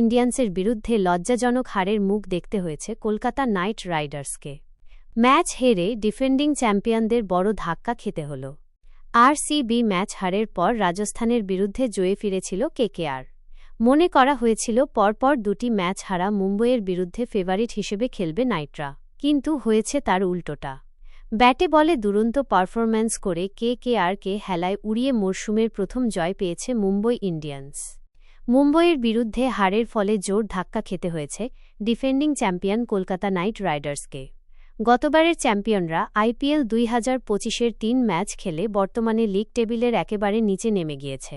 ইন্ডিয়ান্সের বিরুদ্ধে লজ্জাজনক হারের মুখ দেখতে হয়েছে কলকাতা নাইট রাইডার্সকে। ম্যাচ হেরে ডিফেন্ডিং চ্যাম্পিয়নদের বড় ধাক্কা খেতে হল। আরসিবি ম্যাচ হারের পর রাজস্থানের বিরুদ্ধে জয়ে ফিরেছিল কেকেআর। মনে করা হয়েছিল পরপর দুটি ম্যাচ হারা মুম্বইয়ের বিরুদ্ধে ফেভারিট হিসেবে খেলবে নাইটরা, কিন্তু হয়েছে তার উল্টোটা। ব্যাটে বলে দুরন্ত পারফরম্যান্স করে কে কে আরকে হেলায় উড়িয়ে মরশুমের প্রথম জয় পেয়েছে মুম্বই ইন্ডিয়ান্স। মুম্বইয়ের বিরুদ্ধে হারের ফলে জোর ধাক্কা খেতে হয়েছে ডিফেন্ডিং চ্যাম্পিয়ন কলকাতা নাইট রাইডার্সকে। গতবারের চ্যাম্পিয়নরা আইপিএল দুই হাজার পঁচিশের তিন ম্যাচ খেলে বর্তমানে লিগ টেবিলের একেবারে নিচে নেমে গিয়েছে।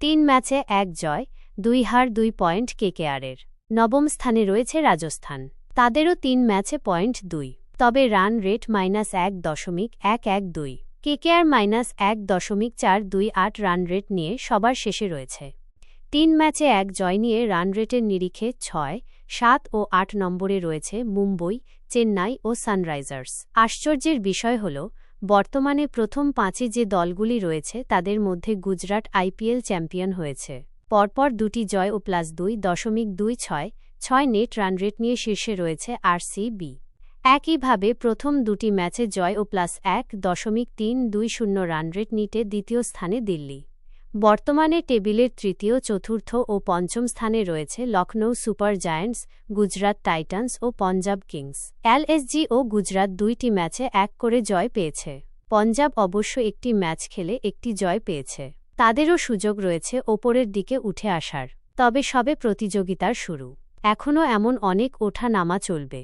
তিন ম্যাচে এক জয়, দুই হার, দুই পয়েন্ট কেকেআরের নবম স্থানে রয়েছে রাজস্থান। তাদেরও তিন ম্যাচে পয়েন্ট দুই, তবে রান রেট মাইনাস এক দশমিক এক এক দুই। কেকেআর মাইনাস এক দশমিক চার দুই আট রান রেট নিয়ে সবার শেষে রয়েছে। তিন ম্যাচে এক জয় নিয়ে রান রেটের নিরিখে ছয়, সাত ও আট নম্বরে রয়েছে মুম্বই, চেন্নাই ও সানরাইজার্স। আশ্চর্যের বিষয় হল, বর্তমানে প্রথম পাঁচে যে দলগুলি রয়েছে তাদের মধ্যে গুজরাট আইপিএল চ্যাম্পিয়ন হয়েছে। পরপর দুটি জয় ও প্লাস দুই দশমিক দুই ছয় ছয় নেট রান রেট নিয়ে শীর্ষে রয়েছে আরসিবি। একইভাবে প্রথম দুটি ম্যাচে জয় ও প্লাস এক দশমিক তিন দুই শূন্য রান রেট নিটে দ্বিতীয় স্থানে দিল্লি। বর্তমানে টেবিলের তৃতীয়, চতুর্থ ও পঞ্চম স্থানে রয়েছে Lucknow super giants, Gujarat titans ও পঞ্জাব কিংস। এলএসজি ও গুজরাট দুইটি ম্যাচে এক করে জয় পেয়েছে। পঞ্জাব অবশ্য একটি ম্যাচ খেলে একটি জয় পেয়েছে। তাদেরও সুযোগ রয়েছে ওপরের দিকে উঠে আসার। তবে সবে প্রতিযোগিতার শুরু। এখনও এমন অনেক ওঠা নামা চলবে।